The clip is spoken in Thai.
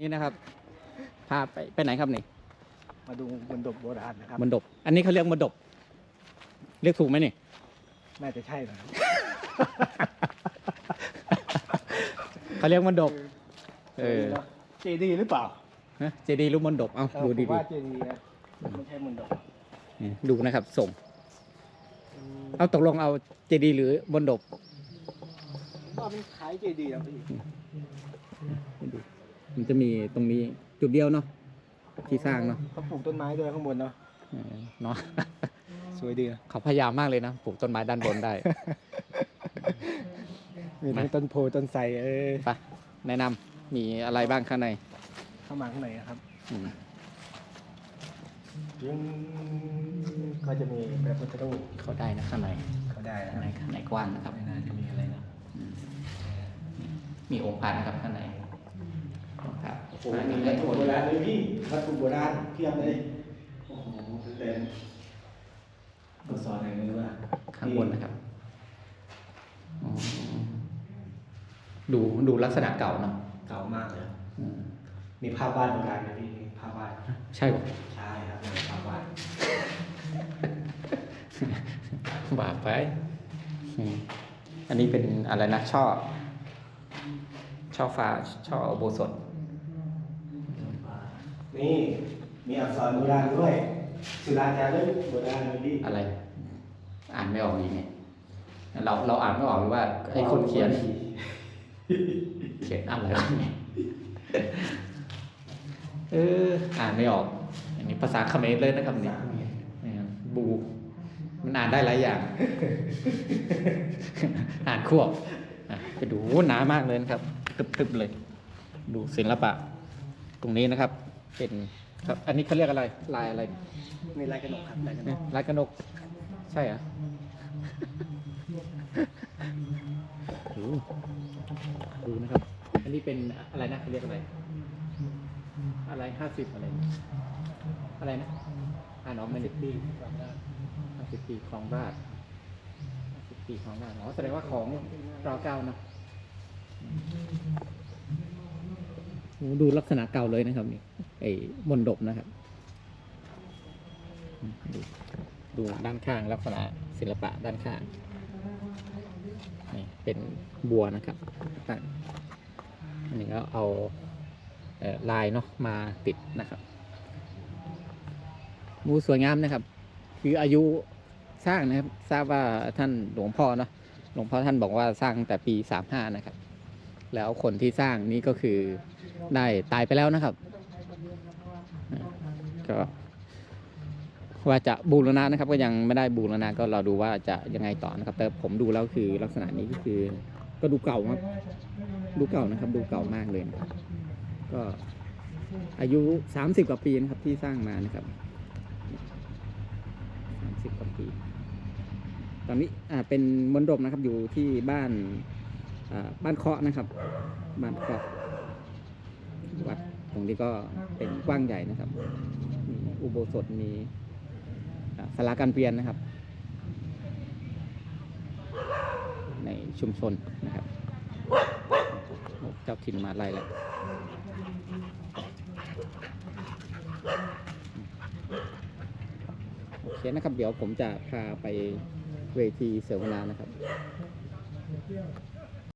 นี่นะครับ พาไปไปไหนครับนี่มาดูบนดบโบราณนะครับมนดบ อันนี้เขาเรียกมนดบ เรียกถูกไหมนี่น่าจะใช่นะครับ เขาเรียกมนดบ เออ เจดีหรือเปล่าเจดีย์รูปมนดบ เอาเออดูผมดีว่าเจดีนะไม่ใช่มนดบๆนี่ดูนะครับ ส่ง เอาตกลงเอาเจดีย์หรือมนดบว่าเป็นขายเจดีนะพี่ให้ดู มันจะมีตรงนี้จุดเดียวเนาะที่สร้างเนาะเขาปลูกต้นไม้ด้วยข้างบนเนาะเออเนาะ สวยดีนะเขาพยายามมากเลยนะปลูกต้นไม้ด้านบนได้ มีทั้งต้นโพต้นไทรเออไปแนะนำมีอะไรบ้างข้างในเข้ามาข้างในนะครับอืมยังก็จะมีพระพุทธรูปเข้าได้นะข้างในเขาได้นะข้างในข้างในกว้างนะครับไม่น่าจะมีอะไรนะอืมมีองค์พระนะครับข้างในองค์พระ โอ้โหมีวัตถุโบราณเลยพี่วัตถุโบราณเพียบเลยโอ้โหเต็มตัวสอนอะไรไม่รู้ว่าข้างบนนะครับอ๋อดูดูลักษณะเก่าเนาะเก่ามากเลยอืมมีภาพวาดโบราณไหมพี่มีภาพวาดใช่ปะใช่ครับมีภาพวาดบาปไปอืมอันนี้เป็นอะไรนะช่อ ช่อฟ้าช่ออุโบสถ นี่มีอักษรโบราณด้วยสุราจารึกโบราณเลยพี่อะไร อ่านไม่ออกยังไงเราเราอ่านไม่ออกหรือว่าไอ้คนเขียน เขียนอะไรวะเนี่ยเอออ่านไม่ออก อันนี้ภาษาเขมรเลยนะครับเนี่ยเนี่ยบู มันอ่านได้หลายอย่าง อ่านควบอะไปดูโอ้หนามากเลยนะครับ ตึบๆเลย ดูศิลปะ ตรงนี้นะครับ เป็นครับ อันนี้เขาเรียกอะไร ลายอะไรมีลายกระหนกครับลายกระหนเนี่ยกลายกระหนก ใช่เหรอดูดูนะครับ อันนี้เป็นอะไรนะเขาเรียกอะไร อะไรห้าสิบอะไร อะไรนะอ่านออกไหมสิบปีห้าสิบปีคลองราชห้าสิบปีคลองราชอ๋อแสดงว่าของรอเก้านะโอ้ดูลักษณะเก่าเลยนะครับนี่ ไอ้มนดบนะครับ ดูด้านข้างลักษณะศิลปะด้านข้างนี่เป็นบัวนะครับอันนี้ก็เอาเออลายเนาะมาติดนะครับมูสวยงามนะครับ คืออายุสร้างนะครับ ทราบว่าท่านหลวงพ่อเนาะหลวงพ่อท่านบอกว่าสร้างแต่ปีสามห้านะครับ แล้วคนที่สร้างนี่ก็คือได้ตายไปแล้วนะครับ ก็ ว่าจะบูรณะนะครับ ก็ยังไม่ได้บูรณะก็เราดูว่าจะยังไงต่อนะครับ แต่ผมดูแล้วคือลักษณะนี้ก็คือ ก็ดูเก่ามากดูเก่านะครับ ดูเก่ามากเลยนะครับ ก็อายุสามสิบกว่าปีนะครับที่สร้างมานะครับสามสิบกว่าปี ตอนนี้อ่าเป็นมณฑปนะครับอยู่ที่บ้านอ่าบ้านเคาะนะครับ บ้านเคาะวัดตรงนี้ก็เป็นกว้างใหญ่นะครับ อุโบสถมีอ่าศาลาการเปลี่ยนนะครับ ในชุมชนนะครับเจ้าถิ่นมาไล่แล้วโอเคนะครับ เดี๋ยวผมจะพาไปเวทีเสวนานะครับ